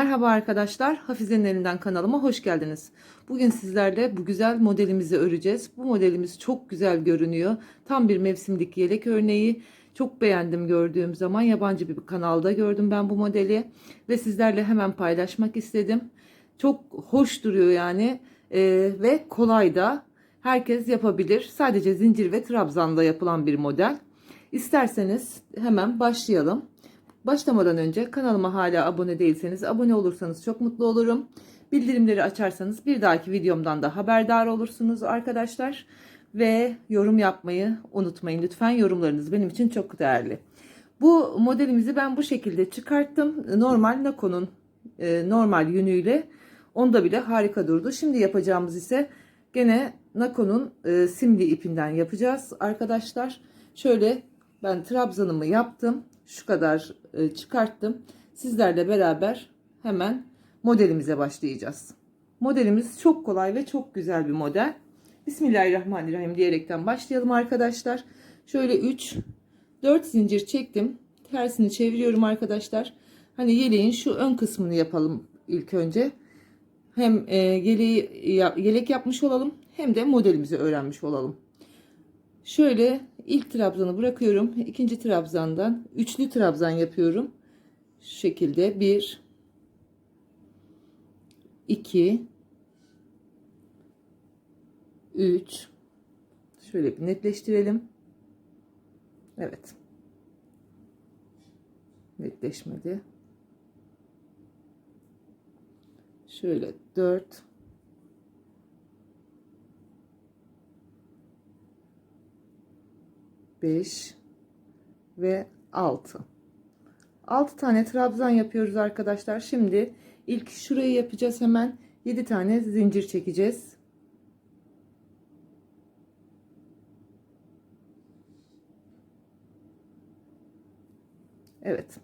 Merhaba arkadaşlar, Hafize'nin elinden kanalıma hoş geldiniz. Bugün sizlerle bu güzel modelimizi öreceğiz. Bu modelimiz çok güzel görünüyor. Tam bir mevsimlik yelek örneği. Çok beğendim gördüğüm zaman. Yabancı bir kanalda gördüm ben bu modeli. Ve sizlerle hemen paylaşmak istedim. Çok hoş duruyor yani. Ee, ve kolay da. Herkes yapabilir. Sadece zincir ve trabzanla yapılan bir model. İsterseniz hemen başlayalım. Başlamadan önce kanalıma hala abone değilseniz abone olursanız çok mutlu olurum. Bildirimleri açarsanız bir dahaki videomdan da haberdar olursunuz arkadaşlar. Ve yorum yapmayı unutmayın lütfen. Yorumlarınız benim için çok değerli. Bu modelimizi ben bu şekilde çıkarttım. Normal Nako'nun e, normal yünüyle. Onda bile harika durdu. Şimdi yapacağımız ise gene Nako'nun e, simli ipinden yapacağız arkadaşlar. Şöyle ben trabzanımı yaptım. Şu kadar e, çıkarttım. Sizlerle beraber hemen modelimize başlayacağız. Modelimiz çok kolay ve çok güzel bir model. Bismillahirrahmanirrahim diyerekten başlayalım arkadaşlar. Şöyle 3 4 zincir çektim. Tersini çeviriyorum arkadaşlar. Hani yeleğin şu ön kısmını yapalım ilk önce. Hem e, yeleği yelek yapmış olalım hem de modelimizi öğrenmiş olalım. Şöyle ilk trabzanı bırakıyorum. İkinci trabzandan üçlü trabzan yapıyorum. Şu şekilde 1 2 3 şöyle bir netleştirelim. Evet. Netleşmedi. Şöyle 4 5 ve 6. 6 tane trabzan yapıyoruz arkadaşlar. Şimdi ilk şurayı yapacağız hemen. 7 tane zincir çekeceğiz. Evet.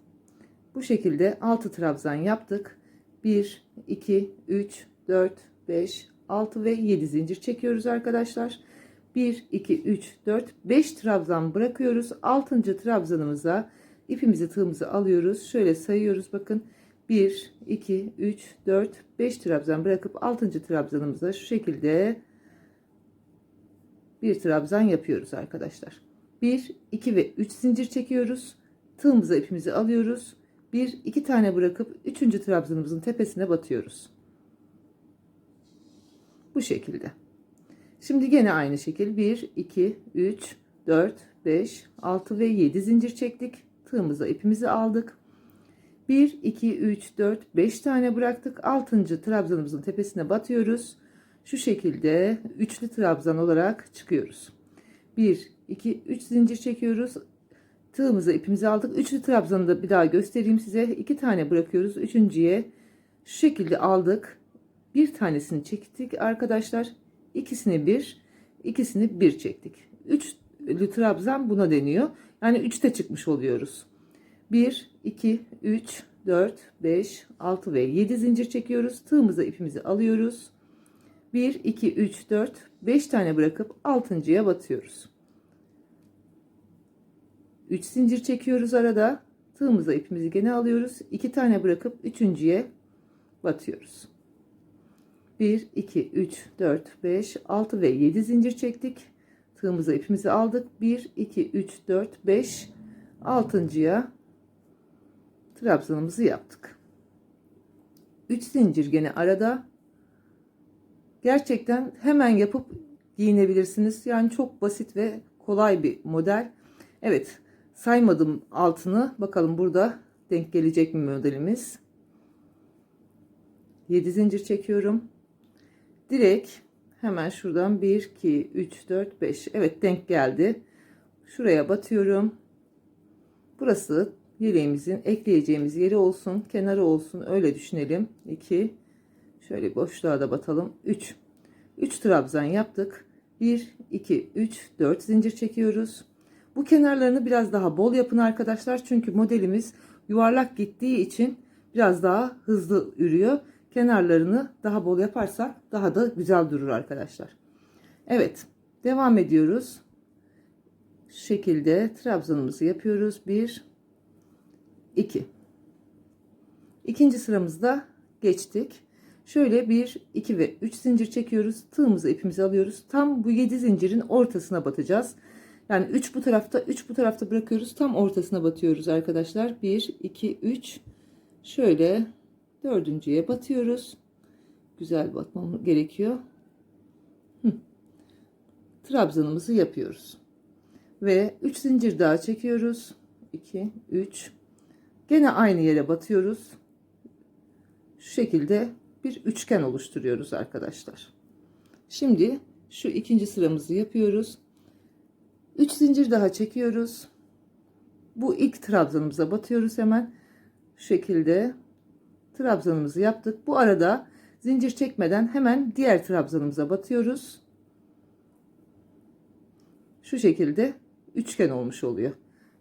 Bu şekilde 6 trabzan yaptık. 1 2 3 4 5 6 ve 7 zincir çekiyoruz arkadaşlar. 1 2 3 4 5 trabzan bırakıyoruz 6. trabzanımıza ipimizi tığımızı alıyoruz şöyle sayıyoruz bakın 1 2 3 4 5 trabzan bırakıp 6. trabzanımıza şu şekilde bir trabzan yapıyoruz arkadaşlar 1 2 ve 3 zincir çekiyoruz tığımıza ipimizi alıyoruz 1 2 tane bırakıp 3. trabzanımızın tepesine batıyoruz bu şekilde Şimdi gene aynı şekil 1, 2, 3, 4, 5, 6 ve 7 zincir çektik. Tığımıza ipimizi aldık. 1, 2, 3, 4, 5 tane bıraktık. 6. trabzanımızın tepesine batıyoruz. Şu şekilde üçlü trabzan olarak çıkıyoruz. 1, 2, 3 zincir çekiyoruz. Tığımıza ipimizi aldık. Üçlü trabzanı da bir daha göstereyim size. 2 tane bırakıyoruz. Üçüncüye şu şekilde aldık. Bir tanesini çektik arkadaşlar ikisini bir, ikisini bir çektik. Üçlü trabzan buna deniyor. Yani üçte çıkmış oluyoruz. 1, 2, 3, 4, 5, 6 ve 7 zincir çekiyoruz. Tığımıza ipimizi alıyoruz. 1, 2, 3, 4, 5 tane bırakıp 6.ya batıyoruz. 3 zincir çekiyoruz arada. Tığımıza ipimizi gene alıyoruz. 2 tane bırakıp 3.ye batıyoruz. 1, 2, 3, 4, 5, 6 ve 7 zincir çektik. Tığımıza ipimizi aldık. 1, 2, 3, 4, 5, 6.ya trabzanımızı yaptık. 3 zincir gene arada. Gerçekten hemen yapıp giyinebilirsiniz. Yani çok basit ve kolay bir model. Evet saymadım altını. Bakalım burada denk gelecek mi modelimiz. 7 zincir çekiyorum direkt hemen şuradan 1 2 3 4 5 evet denk geldi. Şuraya batıyorum. Burası yeleğimizin ekleyeceğimiz yeri olsun kenarı olsun. Öyle düşünelim. 2 şöyle boşluğa da batalım. 3 3 trabzan yaptık. 1 2 3 4 zincir çekiyoruz. Bu kenarlarını biraz daha bol yapın arkadaşlar. Çünkü modelimiz yuvarlak gittiği için biraz daha hızlı ürüyor kenarlarını daha bol yaparsak daha da güzel durur arkadaşlar. Evet devam ediyoruz. Şu şekilde trabzanımızı yapıyoruz. 1 2 İkinci sıramızda geçtik. Şöyle 1, 2 ve 3 zincir çekiyoruz. Tığımızı ipimizi alıyoruz. Tam bu 7 zincirin ortasına batacağız. Yani 3 bu tarafta 3 bu tarafta bırakıyoruz. Tam ortasına batıyoruz arkadaşlar. 1, 2, 3. Şöyle dördüncüye batıyoruz. Güzel batmam gerekiyor. Hı. Trabzanımızı yapıyoruz. Ve 3 zincir daha çekiyoruz. 2, 3. Gene aynı yere batıyoruz. Şu şekilde bir üçgen oluşturuyoruz arkadaşlar. Şimdi şu ikinci sıramızı yapıyoruz. 3 zincir daha çekiyoruz. Bu ilk trabzanımıza batıyoruz hemen. Şu şekilde trabzanımızı yaptık. Bu arada zincir çekmeden hemen diğer trabzanımıza batıyoruz. Şu şekilde üçgen olmuş oluyor.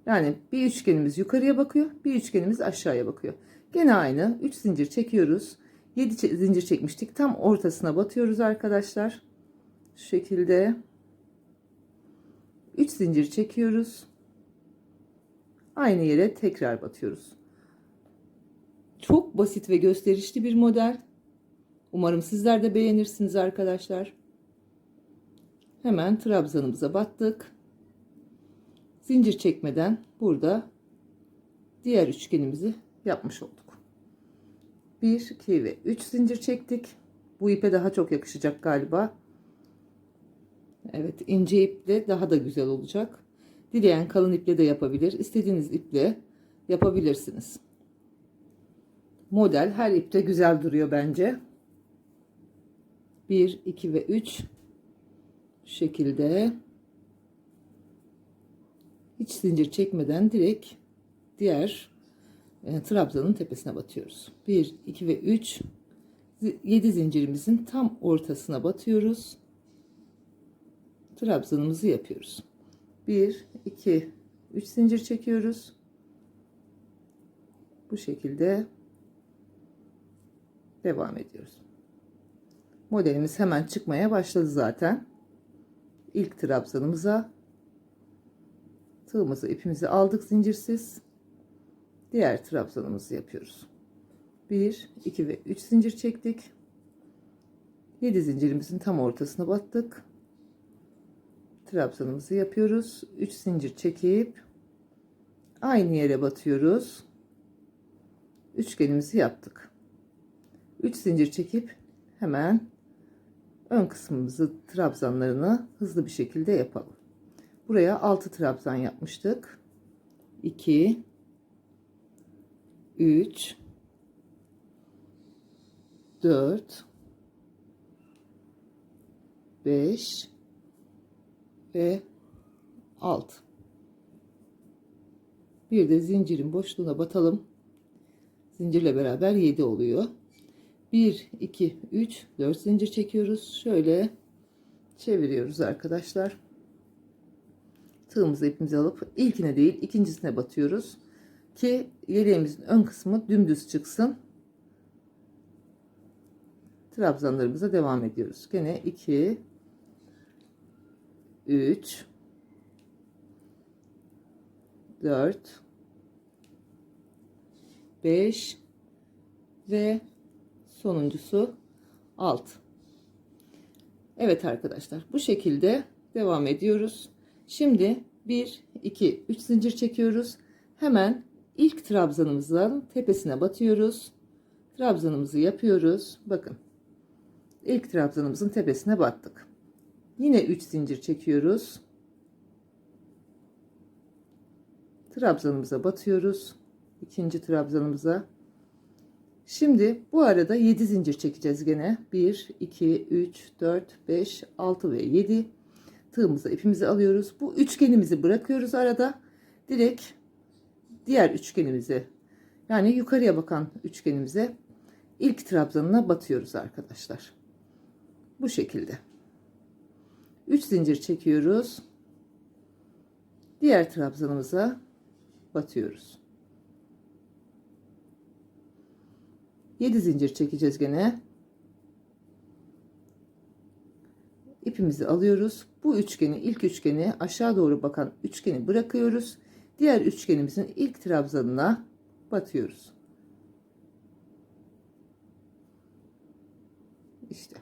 Yani bir üçgenimiz yukarıya bakıyor, bir üçgenimiz aşağıya bakıyor. Gene aynı 3 zincir çekiyoruz. 7 zincir çekmiştik. Tam ortasına batıyoruz arkadaşlar. Şu şekilde 3 zincir çekiyoruz. Aynı yere tekrar batıyoruz. Çok basit ve gösterişli bir model. Umarım sizler de beğenirsiniz arkadaşlar. Hemen trabzanımıza battık. Zincir çekmeden burada diğer üçgenimizi yapmış olduk. 1, 2 ve 3 zincir çektik. Bu ipe daha çok yakışacak galiba. Evet ince iple daha da güzel olacak. Dileyen kalın iple de yapabilir. İstediğiniz iple yapabilirsiniz. Model her ipte güzel duruyor bence. 1, 2 ve 3 şu şekilde hiç zincir çekmeden direkt diğer e, trabzanın tepesine batıyoruz. 1, 2 ve 3 7 zincirimizin tam ortasına batıyoruz. Trabzanımızı yapıyoruz. 1, 2, 3 zincir çekiyoruz. Bu şekilde devam ediyoruz. Modelimiz hemen çıkmaya başladı zaten. İlk trabzanımıza tığımızı ipimizi aldık zincirsiz. Diğer trabzanımızı yapıyoruz. 1, 2 ve 3 zincir çektik. 7 zincirimizin tam ortasına battık. Trabzanımızı yapıyoruz. 3 zincir çekip aynı yere batıyoruz. Üçgenimizi yaptık. 3 zincir çekip hemen ön kısmımızı trabzanlarını hızlı bir şekilde yapalım. Buraya 6 trabzan yapmıştık. 2 3 4 5 ve 6 bir de zincirin boşluğuna batalım zincirle beraber 7 oluyor 1 2 3 4 zincir çekiyoruz. Şöyle çeviriyoruz arkadaşlar. Tığımızı ipimizi alıp ilkine değil ikincisine batıyoruz. Ki yeleğimizin ön kısmı dümdüz çıksın. Trabzanlarımıza devam ediyoruz. Gene 2 3 4 5 ve sonuncusu 6 Evet arkadaşlar bu şekilde devam ediyoruz şimdi 1 2 3 zincir çekiyoruz hemen ilk trabzanımızın tepesine batıyoruz trabzanımızı yapıyoruz bakın ilk trabzanımızın tepesine battık Yine 3 zincir çekiyoruz. Trabzanımıza batıyoruz. ikinci trabzanımıza. Şimdi bu arada 7 zincir çekeceğiz gene. 1, 2, 3, 4, 5, 6 ve 7. Tığımıza ipimizi alıyoruz. Bu üçgenimizi bırakıyoruz arada. Direkt diğer üçgenimize yani yukarıya bakan üçgenimize ilk trabzanına batıyoruz arkadaşlar. Bu şekilde. 3 zincir çekiyoruz. Diğer trabzanımıza batıyoruz. 7 zincir çekeceğiz gene. İpimizi alıyoruz. Bu üçgeni ilk üçgeni aşağı doğru bakan üçgeni bırakıyoruz. Diğer üçgenimizin ilk trabzanına batıyoruz. İşte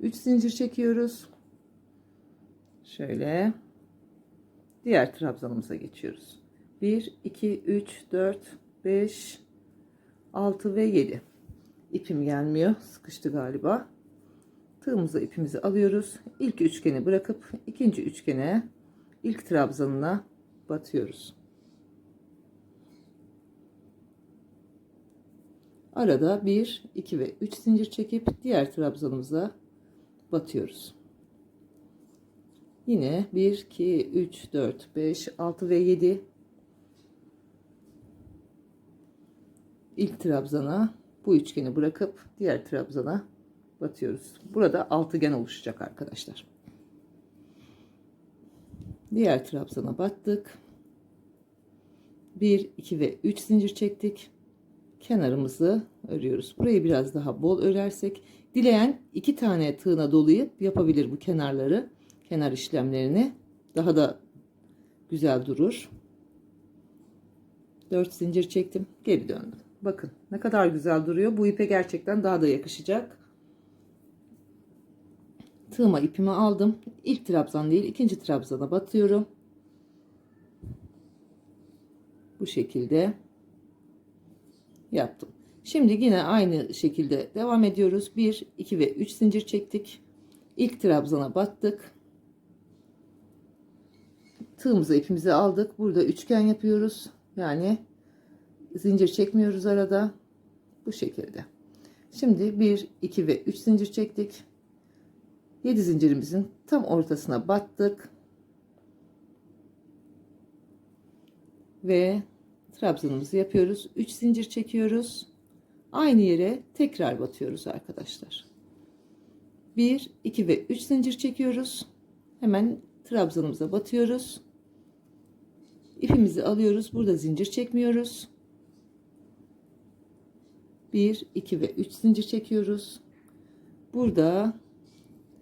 3 zincir çekiyoruz. Şöyle diğer trabzanımıza geçiyoruz. 1 2 3 4 5 6 ve 7. İpim gelmiyor. Sıkıştı galiba. Tığımıza ipimizi alıyoruz. İlk üçgeni bırakıp ikinci üçgene ilk trabzanına batıyoruz. Arada 1, 2 ve 3 zincir çekip diğer trabzanımıza batıyoruz. Yine 1, 2, 3, 4, 5, 6 ve 7 ilk trabzana bu üçgeni bırakıp diğer trabzana batıyoruz. Burada altıgen oluşacak arkadaşlar. Diğer trabzana battık. 1, 2 ve 3 zincir çektik. Kenarımızı örüyoruz. Burayı biraz daha bol örersek dileyen iki tane tığına dolayıp yapabilir bu kenarları. Kenar işlemlerini daha da güzel durur. 4 zincir çektim. Geri döndüm. Bakın ne kadar güzel duruyor. Bu ipe gerçekten daha da yakışacak. Tığıma ipimi aldım. İlk trabzan değil ikinci trabzana batıyorum. Bu şekilde yaptım. Şimdi yine aynı şekilde devam ediyoruz. 1, 2 ve 3 zincir çektik. İlk trabzana battık. Tığımıza ipimizi aldık. Burada üçgen yapıyoruz. Yani zincir çekmiyoruz arada. Bu şekilde. Şimdi 1, 2 ve 3 zincir çektik. 7 zincirimizin tam ortasına battık. Ve trabzanımızı yapıyoruz. 3 zincir çekiyoruz. Aynı yere tekrar batıyoruz arkadaşlar. 1, 2 ve 3 zincir çekiyoruz. Hemen trabzanımıza batıyoruz. İpimizi alıyoruz. Burada zincir çekmiyoruz. 1, 2 ve 3 zincir çekiyoruz. Burada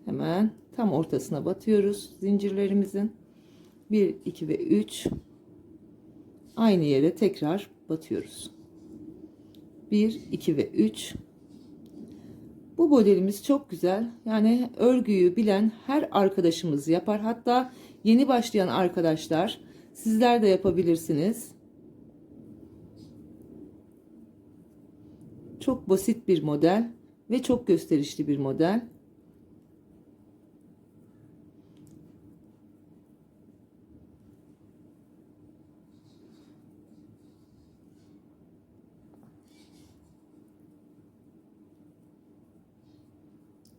hemen tam ortasına batıyoruz zincirlerimizin. 1, 2 ve 3 aynı yere tekrar batıyoruz. 1, 2 ve 3 bu modelimiz çok güzel. Yani örgüyü bilen her arkadaşımız yapar. Hatta yeni başlayan arkadaşlar sizler de yapabilirsiniz. Çok basit bir model ve çok gösterişli bir model.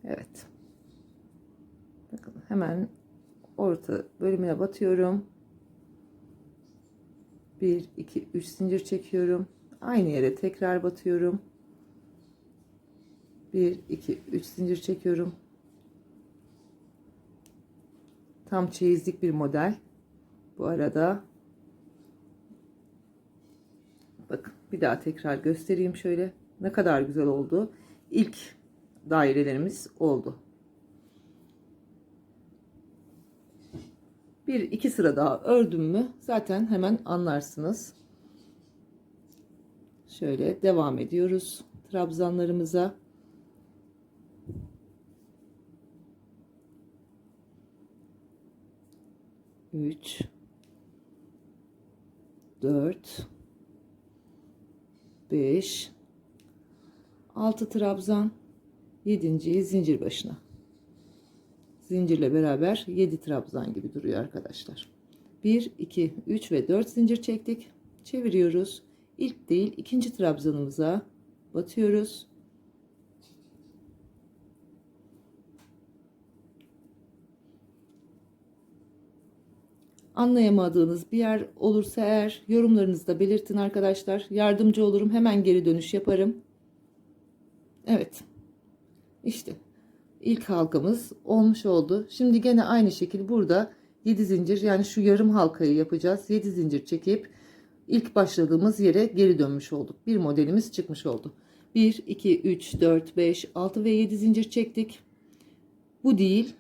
Evet. Bakın hemen orta bölümüne batıyorum. 1 2 3 zincir çekiyorum. Aynı yere tekrar batıyorum. 1 2 3 zincir çekiyorum. Tam çeyizlik bir model. Bu arada bakın bir daha tekrar göstereyim şöyle. Ne kadar güzel oldu. İlk dairelerimiz oldu. Bir iki sıra daha ördüm mü zaten hemen anlarsınız. Şöyle devam ediyoruz trabzanlarımıza. Üç, dört, beş, altı trabzan. Yedinciyi zincir başına. Zincirle beraber 7 trabzan gibi duruyor arkadaşlar. 1, 2, 3 ve 4 zincir çektik. Çeviriyoruz. İlk değil ikinci trabzanımıza batıyoruz. Anlayamadığınız bir yer olursa eğer yorumlarınızda belirtin arkadaşlar. Yardımcı olurum. Hemen geri dönüş yaparım. Evet. İşte ilk halkamız olmuş oldu. Şimdi gene aynı şekilde burada 7 zincir yani şu yarım halkayı yapacağız. 7 zincir çekip ilk başladığımız yere geri dönmüş olduk. Bir modelimiz çıkmış oldu. 1, 2, 3, 4, 5, 6 ve 7 zincir çektik. Bu değil.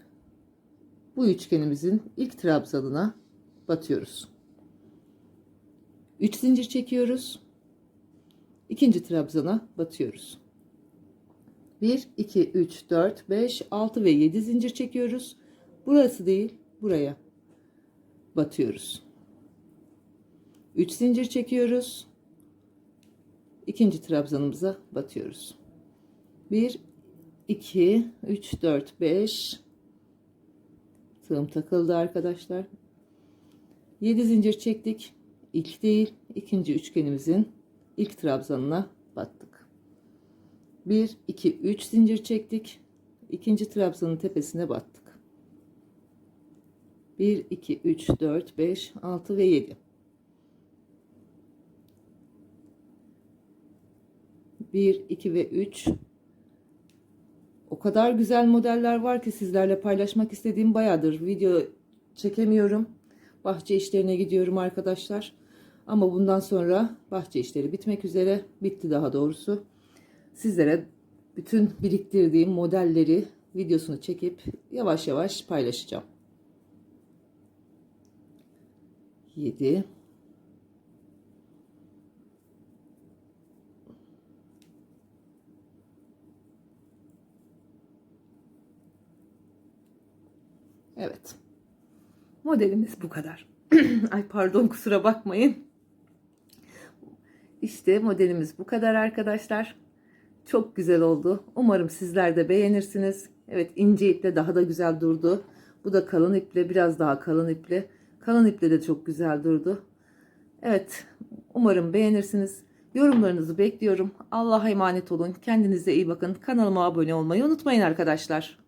Bu üçgenimizin ilk trabzanına batıyoruz. 3 zincir çekiyoruz. İkinci trabzana batıyoruz. 1, 2, 3, 4, 5, 6 ve 7 zincir çekiyoruz. Burası değil, buraya batıyoruz. 3 zincir çekiyoruz. İkinci trabzanımıza batıyoruz. 1, 2, 3, 4, 5. Tığım takıldı arkadaşlar. 7 zincir çektik. İlk değil, ikinci üçgenimizin ilk trabzanına battık. 1, 2, 3 zincir çektik. İkinci trabzanın tepesine battık. 1, 2, 3, 4, 5, 6 ve 7. 1, 2 ve 3. O kadar güzel modeller var ki sizlerle paylaşmak istediğim bayağıdır. Video çekemiyorum. Bahçe işlerine gidiyorum arkadaşlar. Ama bundan sonra bahçe işleri bitmek üzere. Bitti daha doğrusu. Sizlere bütün biriktirdiğim modelleri videosunu çekip yavaş yavaş paylaşacağım. 7 Evet. Modelimiz bu kadar. Ay pardon kusura bakmayın. İşte modelimiz bu kadar arkadaşlar. Çok güzel oldu. Umarım sizler de beğenirsiniz. Evet ince iple daha da güzel durdu. Bu da kalın iple biraz daha kalın iple. Kalın iple de çok güzel durdu. Evet umarım beğenirsiniz. Yorumlarınızı bekliyorum. Allah'a emanet olun. Kendinize iyi bakın. Kanalıma abone olmayı unutmayın arkadaşlar.